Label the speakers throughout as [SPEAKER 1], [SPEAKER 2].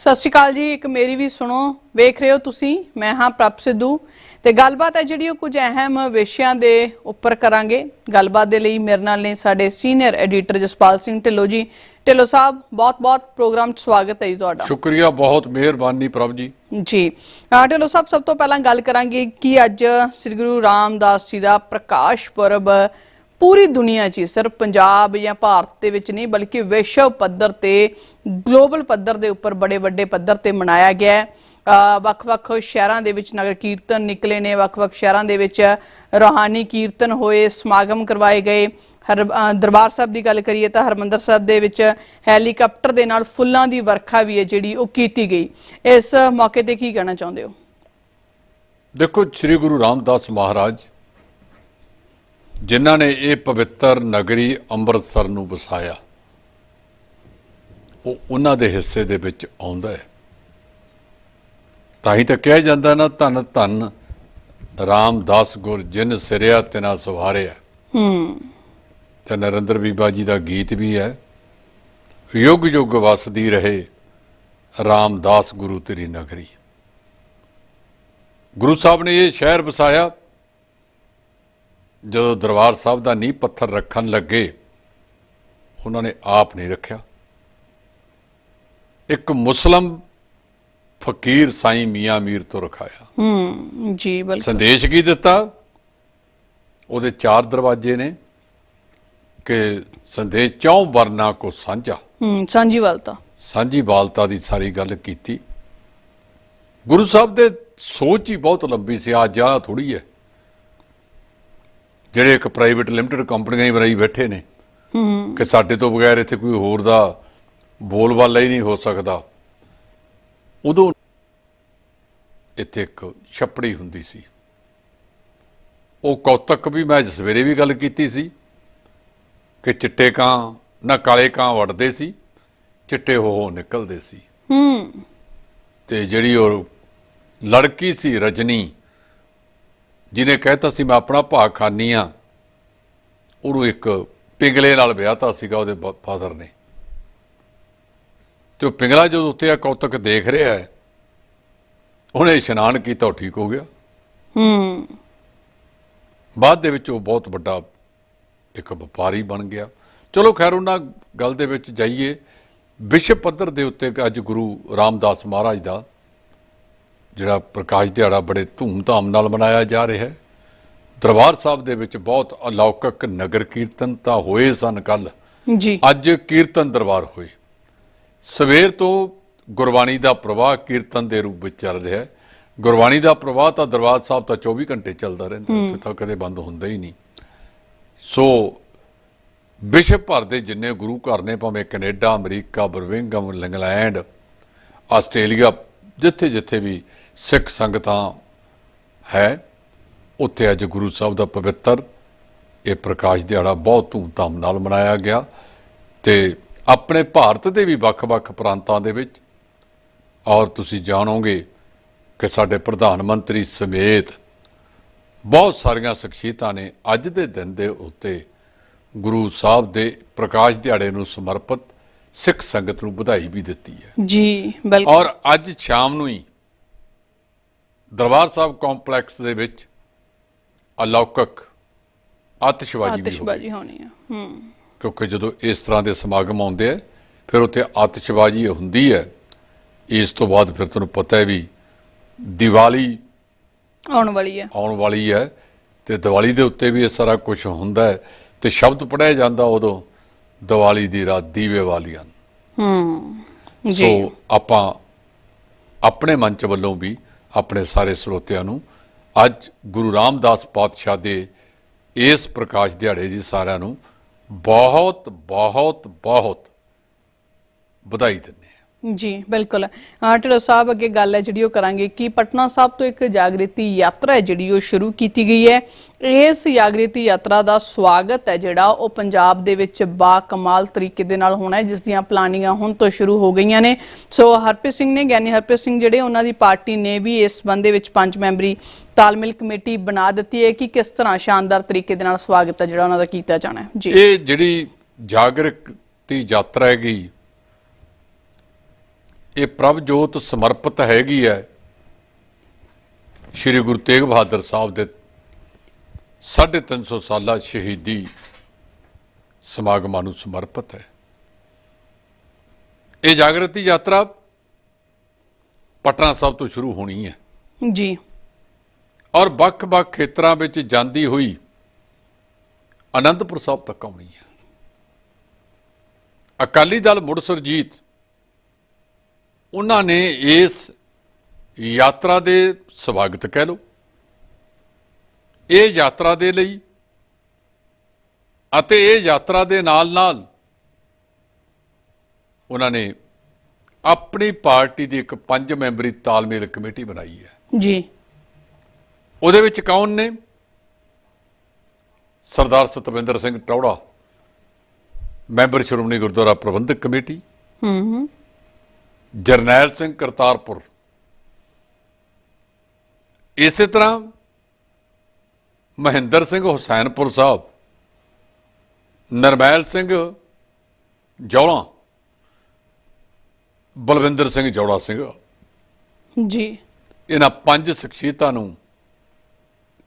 [SPEAKER 1] ਸਤਿ ਸ਼੍ਰੀ ਅਕਾਲ ਜੀ ਇੱਕ ਮੇਰੀ ਵੀ ਸੁਣੋ ਵੇਖ ਰਹੇ ਹੋ ਤੁਸੀਂ ਮੈਂ ਹਾਂ ਪ੍ਰਭ ਸਿੱਧੂ। ਤੇ ਗੱਲਬਾਤ ਹੈ ਜਿਹੜੀ ਉਹ ਕੁਝ ਅਹਿਮ ਵਿਸ਼ਿਆਂ ਦੇ ਉੱਪਰ ਕਰਾਂਗੇ। ਗੱਲਬਾਤ ਦੇ ਲਈ ਮੇਰੇ ਨਾਲ ਨੇ ਸਾਡੇ ਸੀਨੀਅਰ ਐਡੀਟਰ ਜਸਪਾਲ ਸਿੰਘ ਢਿੱਲੋਂ ਜੀ। ਢਿੱਲੋਂ ਸਾਹਿਬ ਬਹੁਤ-ਬਹੁਤ ਪ੍ਰੋਗਰਾਮ 'ਚ ਸਵਾਗਤ ਹੈ ਜੀ ਤੁਹਾਡਾ।
[SPEAKER 2] ਸ਼ੁਕਰੀਆ ਬਹੁਤ ਮਿਹਰਬਾਨੀ ਪ੍ਰਭ ਜੀ।
[SPEAKER 1] ਜੀ। ਢਿੱਲੋਂ ਸਾਹਿਬ ਸਭ ਤੋਂ ਪਹਿਲਾਂ ਗੱਲ ਕਰਾਂਗੇ ਕਿ ਅੱਜ ਸ੍ਰੀ ਗੁਰੂ ਰਾਮਦਾਸ ਜੀ ਦਾ ਪ੍ਰਕਾਸ਼ ਪੁਰਬ ਪੂਰੀ ਦੁਨੀਆ 'ਚ ਹੀ, ਸਿਰਫ ਪੰਜਾਬ ਜਾਂ ਭਾਰਤ ਦੇ ਵਿੱਚ ਨਹੀਂ ਬਲਕਿ ਵਿਸ਼ਵ ਪੱਧਰ ਤੇ ਗਲੋਬਲ ਪੱਧਰ ਦੇ ਉੱਪਰ ਬੜੇ ਵੱਡੇ ਪੱਧਰ ਤੇ ਮਨਾਇਆ ਗਿਆ ਹੈ। ਵੱਖ-ਵੱਖ ਸ਼ਹਿਰਾਂ ਦੇ ਵਿੱਚ ਨਗਰ ਕੀਰਤਨ ਨਿਕਲੇ ਨੇ ਵੱਖ-ਵੱਖ ਸ਼ਹਿਰਾਂ ਦੇ ਵਿੱਚ ਰੋਹਾਨੀ ਕੀਰਤਨ ਹੋਏ ਸਮਾਗਮ ਕਰਵਾਏ ਗਏ। ਹਰ ਦਰਬਾਰ ਸਾਹਿਬ ਦੀ ਗੱਲ ਕਰੀਏ ਤਾਂ ਹਰਮੰਦਰ ਸਾਹਿਬ ਦੇ ਵਿੱਚ ਹੈਲੀਕਾਪਟਰ ਦੇ ਨਾਲ ਫੁੱਲਾਂ ਦੀ ਵਰਖਾ ਵੀ ਹੈ ਜਿਹੜੀ ਉਹ ਕੀਤੀ ਗਈ। ਇਸ ਮੌਕੇ ਤੇ ਕੀ ਕਹਿਣਾ ਚਾਹੁੰਦੇ ਹੋ?
[SPEAKER 2] ਦੇਖੋ ਸ੍ਰੀ ਗੁਰੂ ਰਾਮਦਾਸ ਮਹਾਰਾਜ ਜਿਨ੍ਹਾਂ ਨੇ ਇਹ ਪਵਿੱਤਰ ਨਗਰੀ ਅੰਮ੍ਰਿਤਸਰ ਨੂੰ ਵਸਾਇਆ ਉਹ ਉਹਨਾਂ ਦੇ ਹਿੱਸੇ ਦੇ ਵਿੱਚ ਆਉਂਦਾ ਹੈ। ਤਾਂ ਹੀ ਤਾਂ ਕਿਹਾ ਜਾਂਦਾ ਨਾ ਧੰਨ ਧੰਨ ਰਾਮਦਾਸ ਗੁਰ ਜਿਨ ਸਿਰਿਆ ਤਿਨਾ ਸਵਾਰਿਆ।
[SPEAKER 1] ਹੂੰ।
[SPEAKER 2] ਤੇ ਨਰਿੰਦਰ ਬੀਬਾ ਜੀ ਦਾ ਗੀਤ ਵੀ ਹੈ ਯੁੱਗ ਯੁੱਗ ਵਸਦੀ ਰਹੇ ਰਾਮਦਾਸ ਗੁਰੂ ਤੇਰੀ ਨਗਰੀ। ਗੁਰੂ ਸਾਹਿਬ ਨੇ ਇਹ ਸ਼ਹਿਰ ਵਸਾਇਆ ਜਦੋਂ ਦਰਬਾਰ ਸਾਹਿਬ ਦਾ ਨੀਂਹ ਪੱਥਰ ਰੱਖਣ ਲੱਗੇ ਉਹਨਾਂ ਨੇ ਆਪ ਨਹੀਂ ਰੱਖਿਆ। ਇੱਕ ਮੁਸਲਮ ਫਕੀਰ ਸਾਈਂ ਮੀਆਂ ਮੀਰ ਤੋਂ ਰਖਾਇਆ।
[SPEAKER 1] ਹੂੰ ਜੀ ਬਿਲਕੁਲ।
[SPEAKER 2] ਸੰਦੇਸ਼ ਕੀ ਦਿੱਤਾ? ਉਹਦੇ ਚਾਰ ਦਰਵਾਜ਼ੇ ਨੇ ਕਿ ਸੰਦੇਸ਼ ਚੌਂ ਵਰਨਾ ਕੋ ਸਾਂਝਾ।
[SPEAKER 1] ਹੂੰ ਸਾਂਝੀਵਾਲਤਾ
[SPEAKER 2] ਸਾਂਝੀ ਬਾਲਤਾ ਦੀ ਸਾਰੀ ਗੱਲ ਕੀਤੀ। ਗੁਰੂ ਸਾਹਿਬ ਦੇ ਸੋਚ ਹੀ ਬਹੁਤ ਲੰਬੀ ਸੀ ਆ ਜਾ ਥੋੜੀ ਹੈ। ਜਿਹੜੇ ਇੱਕ ਪ੍ਰਾਈਵੇਟ ਲਿਮਟਿਡ ਕੰਪਨੀਆਂ ਹੀ ਬਣਾਈ ਬੈਠੇ ਨੇ
[SPEAKER 1] ਹੂੰ
[SPEAKER 2] ਕਿ ਸਾਡੇ ਤੋਂ ਬਗੈਰ ਇੱਥੇ ਕੋਈ ਹੋਰ ਦਾ ਬੋਲਬਾਲਾ ਹੀ ਨਹੀਂ ਹੋ ਸਕਦਾ। ਉਦੋਂ ਇੱਥੇ ਇੱਕ ਛੱਪੜੀ ਹੁੰਦੀ ਸੀ। ਉਹ ਕੌਤਕ ਵੀ ਮੈਂ ਸਵੇਰੇ ਵੀ ਗੱਲ ਕੀਤੀ ਸੀ ਕਿ ਚਿੱਟੇ ਕਾਂ ਨਾ ਕਾਲੇ ਕਾਂ ਵੜਦੇ ਸੀ ਚਿੱਟੇ ਹੋ ਹੋ ਨਿਕਲਦੇ ਸੀ।
[SPEAKER 1] ਹੂੰ।
[SPEAKER 2] ਤੇ ਜਿਹੜੀ ਉਹ ਲੜਕੀ ਸੀ ਰਜਨੀ ਜਿਹਨੇ ਕਹਿਤਾ ਸੀ ਮੈਂ ਆਪਣਾ ਭਾਗ ਖਾਨੀ ਆ। ਉਹਨੂੰ ਇੱਕ ਪਿੰਗਲੇ ਨਾਲ ਵਿਆਹਤਾ ਸੀਗਾ ਉਹਦੇ ਫਾਦਰ ਨੇ। ਤੇ ਉਹ ਪਿੰਗਲਾ ਜਦੋਂ ਉੱਤੇ ਆ ਕੌਤਕ ਦੇਖ ਰਿਹਾ ਹੈ ਉਹਨੇ ਇਸ਼ਨਾਨ ਕੀਤਾ ਉਹ ਠੀਕ ਹੋ ਗਿਆ।
[SPEAKER 1] ਹੂੰ।
[SPEAKER 2] ਬਾਅਦ ਦੇ ਵਿੱਚ ਉਹ ਬਹੁਤ ਵੱਡਾ ਇੱਕ ਵਪਾਰੀ ਬਣ ਗਿਆ। ਚਲੋ ਖੈਰ ਉਹਨਾਂ ਗੱਲ ਦੇ ਵਿੱਚ ਜਾਈਏ। ਵਿਸ਼ਵ ਪੱਧਰ ਦੇ ਉੱਤੇ ਅੱਜ ਗੁਰੂ ਰਾਮਦਾਸ ਮਹਾਰਾਜ ਦਾ ਜਿਹੜਾ ਪ੍ਰਕਾਸ਼ ਦਿਹਾੜਾ ਬੜੇ ਧੂਮ-ਧਾਮ ਨਾਲ ਮਨਾਇਆ ਜਾ ਰਿਹਾ ਹੈ। ਦਰਬਾਰ ਸਾਹਿਬ ਦੇ ਵਿੱਚ ਬਹੁਤ ਅਲੌਕਿਕ ਨਗਰ ਕੀਰਤਨ ਤਾਂ ਹੋਏ ਸਨ ਕੱਲ
[SPEAKER 1] ਜੀ।
[SPEAKER 2] ਅੱਜ ਕੀਰਤਨ ਦਰਬਾਰ ਹੋਏ। ਸਵੇਰ ਤੋਂ ਗੁਰਬਾਣੀ ਦਾ ਪ੍ਰਵਾਹ ਕੀਰਤਨ ਦੇ ਰੂਪ ਵਿੱਚ ਚੱਲ ਰਿਹਾ ਹੈ। ਗੁਰਬਾਣੀ ਦਾ ਪ੍ਰਵਾਹ ਤਾਂ ਦਰਬਾਰ ਸਾਹਿਬ ਤਾਂ 24 ਘੰਟੇ ਚੱਲਦਾ ਰਹਿੰਦਾ ਉੱਥੇ ਤਾਂ ਕਦੇ ਬੰਦ ਹੁੰਦਾ ਹੀ ਨਹੀਂ। ਸੋ ਵਿਸ਼ਵ ਭਰ ਦੇ ਜਿੰਨੇ ਗੁਰੂ ਘਰ ਨੇ ਭਾਵੇਂ ਕੈਨੇਡਾ ਅਮਰੀਕਾ ਬਰਮਿੰਗਮ ਇੰਗਲੈਂਡ ਆਸਟ੍ਰੇਲੀਆ ਜਿੱਥੇ ਜਿੱਥੇ ਵੀ ਸਿੱਖ ਸੰਗਤਾਂ ਹੈ, ਉੱਥੇ ਅੱਜ ਗੁਰੂ ਸਾਹਿਬ ਦਾ ਪਵਿੱਤਰ ਇਹ ਪ੍ਰਕਾਸ਼ ਦਿਹਾੜਾ ਬਹੁਤ ਧੂਮਧਾਮ ਨਾਲ ਮਨਾਇਆ ਗਿਆ ਤੇ ਆਪਣੇ ਭਾਰਤ ਦੇ ਵੀ ਵੱਖ-ਵੱਖ ਪ੍ਰਾਂਤਾਂ ਦੇ ਵਿੱਚ, ਔਰ ਤੁਸੀਂ ਜਾਣੋਗੇ ਕਿ ਸਾਡੇ ਪ੍ਰਧਾਨ ਮੰਤਰੀ ਸਮੇਤ ਬਹੁਤ ਸਾਰੀਆਂ ਸ਼ਖਸੀਅਤਾਂ ਨੇ ਅੱਜ ਦੇ ਦਿਨ ਦੇ ਉੱਤੇ ਗੁਰੂ ਸਾਹਿਬ ਦੇ ਪ੍ਰਕਾਸ਼ ਦਿਹਾੜੇ ਨੂੰ ਸਮਰਪਿਤ ਸਿੱਖ ਸੰਗਤ ਨੂੰ ਵਧਾਈ ਵੀ ਦਿੱਤੀ ਹੈ।
[SPEAKER 1] ਜੀ ਬਿਲਕੁਲ।
[SPEAKER 2] ਔਰ ਅੱਜ ਸ਼ਾਮ ਨੂੰ ਹੀ ਦਰਬਾਰ ਸਾਹਿਬ ਕੰਪਲੈਕਸ ਦੇ ਵਿੱਚ ਅਲੌਕਿਕ ਆਤਿਸ਼ਬਾਜ਼ੀ ਵੀ
[SPEAKER 1] ਆਤਿਸ਼ਬਾਜ਼ੀ ਹੋਣੀ ਹੈ। ਹੂੰ
[SPEAKER 2] ਕਿਉਂਕਿ ਜਦੋਂ ਇਸ ਤਰ੍ਹਾਂ ਦੇ ਸਮਾਗਮ ਆਉਂਦੇ ਆ ਫਿਰ ਉੱਥੇ ਆਤਿਸ਼ਬਾਜ਼ੀ ਹੁੰਦੀ ਹੈ। ਇਸ ਤੋਂ ਬਾਅਦ ਫਿਰ ਤੁਹਾਨੂੰ ਪਤਾ ਹੈ ਵੀ ਦੀਵਾਲੀ
[SPEAKER 1] ਆਉਣ ਵਾਲੀ ਹੈ।
[SPEAKER 2] ਆਉਣ ਵਾਲੀ ਹੈ ਤੇ ਦੀਵਾਲੀ ਦੇ ਉੱਤੇ ਵੀ ਇਹ ਸਾਰਾ ਕੁਝ ਹੁੰਦਾ ਹੈ ਤੇ ਸ਼ਬਦ ਪੜਿਆ ਜਾਂਦਾ ਉਦੋਂ। ਦੀਵਾਲੀ ਦੀ ਰਾਤ ਦੀਵੇ ਵਾਲੀਆਂ
[SPEAKER 1] ਹੂੰ ਜੀ।
[SPEAKER 2] ਸੋ ਆਪਾਂ ਆਪਣੇ ਮੰਚ ਵੱਲੋਂ ਵੀ ਆਪਣੇ ਸਾਰੇ ਸਰੋਤਿਆਂ ਨੂੰ ਅੱਜ ਗੁਰੂ ਰਾਮਦਾਸ ਪਾਤਸ਼ਾਹ ਦੇ ਇਸ ਪ੍ਰਕਾਸ਼ ਦਿਹਾੜੇ ਦੀ ਸਾਰਿਆਂ ਨੂੰ ਬਹੁਤ ਬਹੁਤ ਬਹੁਤ ਵਧਾਈ ਦਿੰਦੇ
[SPEAKER 1] ਜੀ, ਬਿਲਕੁਲ। ਹਾਂ, ਢਿੱਲੋਂ ਸਾਹਿਬ, ਅੱਗੇ ਗੱਲ ਹੈ ਜਿਹੜੀ ਉਹ ਕਰਾਂਗੇ ਕਿ ਪਟਨਾ ਸਾਹਿਬ ਤੋਂ ਇੱਕ ਜਾਗ੍ਰਿਤੀ ਯਾਤਰਾ ਹੈ ਜਿਹੜੀ ਉਹ ਸ਼ੁਰੂ ਕੀਤੀ ਗਈ ਹੈ। ਇਸ ਜਾਗ੍ਰਿਤੀ ਯਾਤਰਾ ਦਾ ਸਵਾਗਤ ਹੈ ਜਿਹੜਾ ਉਹ ਪੰਜਾਬ ਦੇ ਵਿੱਚ ਬਾ ਕਮਾਲ ਤਰੀਕੇ ਦੇ ਨਾਲ ਹੋਣਾ ਹੈ, ਜਿਸ ਦੀਆਂ ਪਲਾਨਿੰਗਾਂ ਹੁਣ ਤੋਂ ਸ਼ੁਰੂ ਹੋ ਗਈਆਂ ਨੇ। ਸੋ ਹਰਪ੍ਰੀਤ ਸਿੰਘ ਨੇ, ਗਿਆਨੀ ਹਰਪ੍ਰੀਤ ਸਿੰਘ ਜਿਹੜੇ ਉਹਨਾਂ ਦੀ ਪਾਰਟੀ ਨੇ ਵੀ ਇਸ ਸੰਬੰਧ ਦੇ ਵਿੱਚ ਪੰਜ ਮੈਂਬਰੀ ਤਾਲਮੇਲ ਕਮੇਟੀ ਬਣਾ ਦਿੱਤੀ ਹੈ ਕਿ ਕਿਸ ਤਰ੍ਹਾਂ ਸ਼ਾਨਦਾਰ ਤਰੀਕੇ ਦੇ ਨਾਲ ਸਵਾਗਤ ਹੈ ਜਿਹੜਾ ਉਹਨਾਂ ਦਾ ਕੀਤਾ ਜਾਣਾ ਹੈ। ਜੀ।
[SPEAKER 2] ਇਹ ਜਿਹੜੀ ਜਾਗਰਤੀ ਯਾਤਰਾ ਹੈਗੀ ਇਹ ਪ੍ਰਭਜੋਤ ਸਮਰਪਿਤ ਹੈਗੀ ਹੈ ਸ੍ਰੀ ਗੁਰੂ ਤੇਗ ਬਹਾਦਰ ਸਾਹਿਬ ਦੇ 350 ਸਾਲਾ ਸ਼ਹੀਦੀ ਸਮਾਗਮਾਂ ਨੂੰ ਸਮਰਪਿਤ ਹੈ। ਇਹ ਜਾਗਰਤੀ ਯਾਤਰਾ ਪਟਨਾ ਸਾਹਿਬ ਤੋਂ ਸ਼ੁਰੂ ਹੋਣੀ ਹੈ।
[SPEAKER 1] ਜੀ।
[SPEAKER 2] ਔਰ ਵੱਖ-ਵੱਖ ਖੇਤਰਾਂ ਵਿੱਚ ਜਾਂਦੀ ਹੋਈ ਅਨੰਦਪੁਰ ਸਾਹਿਬ ਤੱਕ ਆਉਣੀ ਹੈ। ਅਕਾਲੀ ਦਲ ਮੁੜ ਸੁਰਜੀਤ ਉਹਨਾਂ ਨੇ ਇਸ ਯਾਤਰਾ ਦੇ ਸਵਾਗਤ ਕਹਿ ਲਓ। ਇਹ ਯਾਤਰਾ ਦੇ ਲਈ ਅਤੇ ਇਹ ਯਾਤਰਾ ਦੇ ਨਾਲ-ਨਾਲ ਉਹਨਾਂ ਨੇ ਆਪਣੀ ਪਾਰਟੀ ਦੀ ਇੱਕ ਪੰਜ ਮੈਂਬਰੀ ਤਾਲਮੇਲ ਕਮੇਟੀ ਬਣਾਈ ਹੈ।
[SPEAKER 1] ਜੀ।
[SPEAKER 2] ਉਹਦੇ ਵਿੱਚ ਕੌਣ ਨੇ? Sardar Satwinder Singh Tohra member Shiromani Gurdwara Prabandhak committee.
[SPEAKER 1] ਹੂੰ ਹੂੰ।
[SPEAKER 2] ਜਰਨੈਲ ਸਿੰਘ ਕਰਤਾਰਪੁਰ। ਇਸੇ ਤਰ੍ਹਾਂ ਮਹਿੰਦਰ ਸਿੰਘ ਹੁਸੈਨਪੁਰ ਸਾਹਿਬ ਨਰਮੈਲ ਸਿੰਘ ਜੌਲਾ ਬਲਵਿੰਦਰ ਸਿੰਘ ਜੌੜਾ ਸਿੰਘ।
[SPEAKER 1] ਜੀ।
[SPEAKER 2] ਇਹਨਾਂ ਪੰਜ ਸ਼ਖਸੀਅਤਾਂ ਨੂੰ